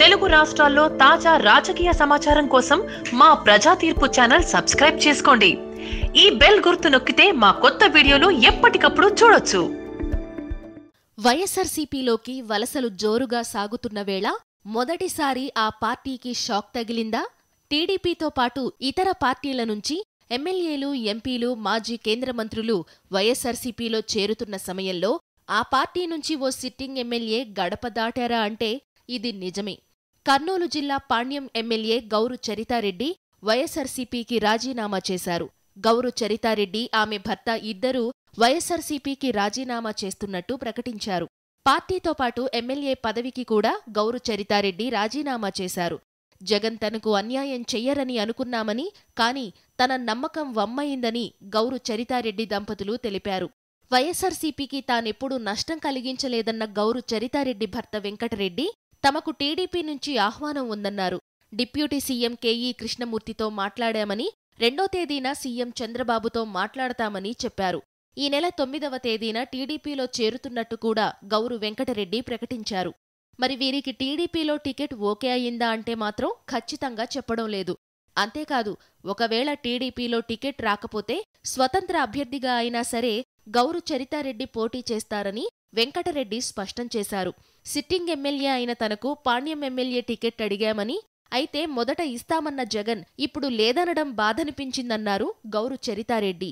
తెలుగు రాష్ట్రాల్లో తాజా రాజకీయ సమాచారం కోసం మా ప్రజా తీర్పు ఛానల్ సబ్స్క్రైబ్ చేసుకోండి. ఈ బెల్ గుర్తు నొక్కితే మా కొత్త వీడియోలు ఎప్పటికప్పుడు చూడొచ్చు. వైఎస్ఆర్సీపీలోకి వలసలు జోరుగా సాగుతున్న వేళ మొదటిసారి ఆ పార్టీకి షాక్ తగిలిందా? టీడీపీతో పాటు ఇతర పార్టీల నుంచి ఎమ్మెల్యేలు ఎంపీలు మాజీ కేంద్ర మంత్రులు వైఎస్ఆర్సీపీలో చేరుతున్న సమయంలో ఆ పార్టీ నుంచి ఓ సిట్టింగ్ ఎమ్మెల్యే గడప దాటారా అంటే ఇది నిజమే. కర్నూలు జిల్లా పాణ్యం ఎమ్మెల్యే గౌరు చరితారెడ్డి వైఎస్ఆర్సీపీకి రాజీనామా చేశారు. గౌరు చరితారెడ్డి ఆమె భర్త ఇద్దరూ వైఎస్ఆర్సీపీకి రాజీనామా చేస్తున్నట్టు ప్రకటించారు. పార్టీతో పాటు ఎమ్మెల్యే పదవికి కూడా గౌరు చరితారెడ్డి రాజీనామా చేశారు. జగన్ తనకు అన్యాయం చెయ్యరని అనుకున్నామని కాని తన నమ్మకం వమ్మయిందని గౌరు చరితారెడ్డి దంపతులు తెలిపారు. వైఎస్సార్సీపీకి తానెప్పుడూ నష్టం కలిగించలేదన్న గౌరు చరితారెడ్డి భర్త వెంకటరెడ్డి తమకు టీడీపీ నుంచి ఆహ్వానం ఉందన్నారు. డిప్యూటీ సీఎం కేఈ కృష్ణమూర్తితో మాట్లాడామని రెండో తేదీన సీఎం చంద్రబాబుతో మాట్లాడతామని చెప్పారు. ఈ నెల తొమ్మిదవ తేదీన టీడీపీలో చేరుతున్నట్టు కూడా గౌరు వెంకటరెడ్డి ప్రకటించారు. మరి వీరికి టీడీపీలో టికెట్ ఓకే అయిందా అంటే మాత్రం ఖచ్చితంగా చెప్పడం లేదు. అంతేకాదు ఒకవేళ టీడీపీలో టికెట్ రాకపోతే స్వతంత్ర అభ్యర్థిగా అయినా సరే గౌరు చరితారెడ్డి పోటీ చేస్తారని వెంకటరెడ్డి స్పష్టం చేశారు. సిట్టింగ్ ఎమ్మెల్యే అయిన తనకు పాణ్యం ఎమ్మెల్యే టికెట్ అడిగామని అయితే మొదట ఇస్తామన్న జగన్ ఇప్పుడు లేదనడం బాధనిపించిందన్నారు గౌరు చరితారెడ్డి.